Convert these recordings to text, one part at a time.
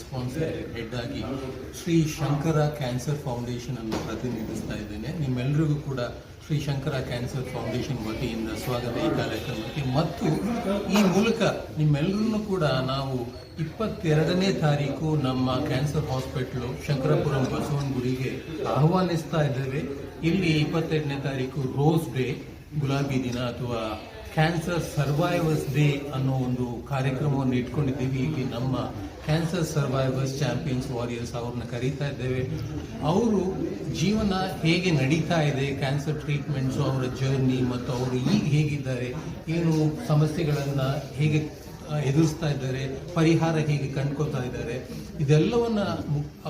Sponsor head ಆಗಿ Shri Shankara cancer foundation ಅನ್ನು ಪ್ರತಿನಿಧಿಸ್ತಾ ಇದ್ದೇನೆ. ನಿಮ್ಮೆಲ್ಲರಿಗೂ ಕೂಡ ಶ್ರೀ ಶಂಕರ ಕ್ಯಾನ್ಸರ್ ಫೌಂಡೇಶನ್ ವತಿಯಿಂದ ಸ್ವಾಗತ ಈ ಕಾರ್ಯಕ್ರಮಕ್ಕೆ. ಮತ್ತು ಈ ಮೂಲಕ ನಿಮ್ಮೆಲ್ಲರನ್ನು ಕೂಡ ನಾವು ಇಪ್ಪತ್ತೆರಡನೇ ತಾರೀಕು ನಮ್ಮ ಕ್ಯಾನ್ಸರ್ ಹಾಸ್ಪಿಟಲ್ ಶಂಕರಪುರಂ ಬಸವನಗುಡಿಗೆ ಆಹ್ವಾನಿಸ್ತಾ ಇದ್ದೇವೆ. ಇಲ್ಲಿ ಇಪ್ಪತ್ತೆರಡನೇ ತಾರೀಕು ರೋಸ್ ಡೇ ಗುಲಾಬಿ ದಿನ ಅಥವಾ ಕ್ಯಾನ್ಸರ್ ಸರ್ವೈವರ್ಸ್ ಡೇ ಅನ್ನೋ ಒಂದು ಕಾರ್ಯಕ್ರಮವನ್ನು ಇಟ್ಕೊಂಡಿದ್ದೀವಿ. ಇಲ್ಲಿ ನಮ್ಮ ಕ್ಯಾನ್ಸರ್ ಸರ್ವೈವರ್ಸ್ ಚಾಂಪಿಯನ್ಸ್ ವಾರಿಯರ್ಸ್ ಅವ್ರನ್ನ ಕರೀತಾ ಇದ್ದೇವೆ. ಅವರು ಜೀವನ ಹೇಗೆ ನಡೀತಾ ಇದೆ ಕ್ಯಾನ್ಸರ್ ಟ್ರೀಟ್ಮೆಂಟ್ಸು ಅವರ ಜರ್ನಿ ಮತ್ತು ಅವರು ಈಗ ಹೇಗಿದ್ದಾರೆ, ಏನು ಸಮಸ್ಯೆಗಳನ್ನು ಹೇಗೆ ಎದುರಿಸ್ತಾ ಇದ್ದಾರೆ, ಪರಿಹಾರ ಹೇಗೆ ಕಂಡ್ಕೋತಾ ಇದ್ದಾರೆ. ಇದೆಲ್ಲವನ್ನ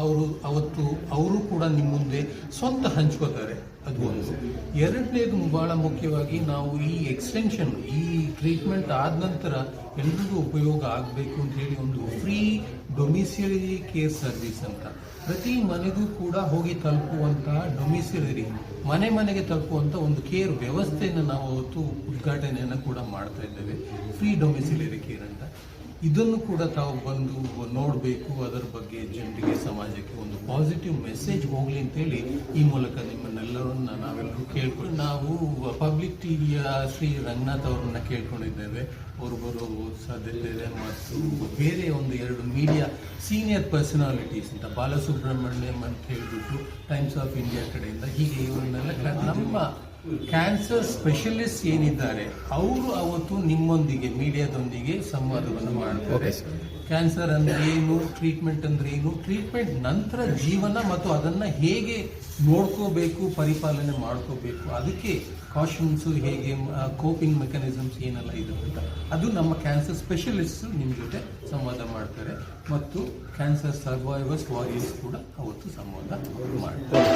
ಅವರು, ಅವತ್ತು ಅವರು ಕೂಡ ನಿಮ್ಮ ಮುಂದೆ ಸ್ವಂತ ಹಂಚ್ಕೋತಾರೆ ಅದು ಒಂದು. ಎರಡನೇದು ಬಹಳ ಮುಖ್ಯವಾಗಿ ನಾವು ಈ ಎಕ್ಸ್ಟೆನ್ಷನ್ ಈ ಟ್ರೀಟ್ಮೆಂಟ್ ಆದ ನಂತರ ಎಲ್ರಿಗೂ ಉಪಯೋಗ ಆಗಬೇಕು ಅಂತ ಹೇಳಿ ಒಂದು ಫ್ರೀ ಡೊಮಿಸಿಲರಿ ಕೇರ್ ಸರ್ವಿಸ್ ಅಂತ. ಪ್ರತಿ ಮನೆಗೂ ಕೂಡ ಹೋಗಿ ತಲುಪುವಂತಹ ಡೊಮಿಸಿಲರಿ ಮನೆ ಮನೆಗೆ ತಲುಪುವಂತ ಒಂದು ಕೇರ್ ವ್ಯವಸ್ಥೆಯನ್ನು ನಾವು ಅವತ್ತು ಉದ್ಘಾಟನೆಯನ್ನು ಕೂಡ ಮಾಡ್ತಾ ಇದ್ದೇವೆ. ಫ್ರೀ ಡೊಮಿಸಿಲರಿ ಕೇರ್ ಇದನ್ನು ಕೂಡ ತಾವು ಬಂದು ನೋಡಬೇಕು, ಅದರ ಬಗ್ಗೆ ಜನರಿಗೆ, ಸಮಾಜಕ್ಕೆ ಒಂದು ಪಾಸಿಟಿವ್ ಮೆಸೇಜ್ ಹೋಗ್ಲಿ ಅಂತೇಳಿ ಈ ಮೂಲಕ ನಿಮ್ಮನ್ನೆಲ್ಲರನ್ನ ನಾವೆಲ್ಲರೂ ಕೇಳ್ಕೊಂಡು ನಾವು ಪಬ್ಲಿಕ್ ಟಿವಿಯ ಶ್ರೀ ರಂಗನಾಥ್ ಅವರನ್ನ ಕೇಳ್ಕೊಂಡಿದ್ದೇವೆ. ಅವರು ಬರೋ ಸಾಧ್ಯತೆ ಮತ್ತು ಬೇರೆ ಒಂದು ಎರಡು ಮೀಡಿಯಾ ಸೀನಿಯರ್ ಪರ್ಸನಾಲಿಟೀಸ್ ಅಂತ ಬಾಲಸುಬ್ರಹ್ಮಣ್ಯಂ ಅಂತ ಹೇಳ್ಬಿಟ್ಟು ಟೈಮ್ಸ್ ಆಫ್ ಇಂಡಿಯಾ ಕಡೆಯಿಂದ ಹೀಗೆ ಇವರನ್ನೆಲ್ಲ ನಮ್ಮ ಕ್ಯಾನ್ಸರ್ ಸ್ಪೆಷಲಿಸ್ಟ್ ಏನಿದ್ದಾರೆ ಅವರು ಅವತ್ತು ನಿಮ್ಮೊಂದಿಗೆ ಮೀಡಿಯಾದೊಂದಿಗೆ ಸಂವಾದವನ್ನು ಮಾಡ್ತಾರೆ. ಕ್ಯಾನ್ಸರ್ ಅಂದ್ರೆ ಏನು ಟ್ರೀಟ್ಮೆಂಟ್ ಅಂದ್ರೆ ಏನು ಟ್ರೀಟ್ಮೆಂಟ್ ನಂತರ ಜೀವನ ಮತ್ತು ಅದನ್ನ ಹೇಗೆ ನೋಡ್ಕೋಬೇಕು ಪರಿಪಾಲನೆ ಮಾಡ್ಕೋಬೇಕು ಅದಕ್ಕೆ ಕಾಶನ್ಸ್ ಹೇಗೆ ಕೋಪಿಂಗ್ ಮೆಕ್ಯಾನಿಸಮ್ಸ್ ಏನೆಲ್ಲ ಇದೆ ಅಂತ ಅದು ನಮ್ಮ ಕ್ಯಾನ್ಸರ್ ಸ್ಪೆಷಲಿಸ್ಟ್ ನಿಮ್ಮ ಜೊತೆ ಸಂವಾದ ಮಾಡ್ತಾರೆ. ಮತ್ತು ಕ್ಯಾನ್ಸರ್ ಸರ್ವೈವರ್ಸ್ ವಾರಿಯರ್ಸ್ ಕೂಡ ಅವತ್ತು ಸಂವಾದ ಮಾಡ್ತಾರೆ.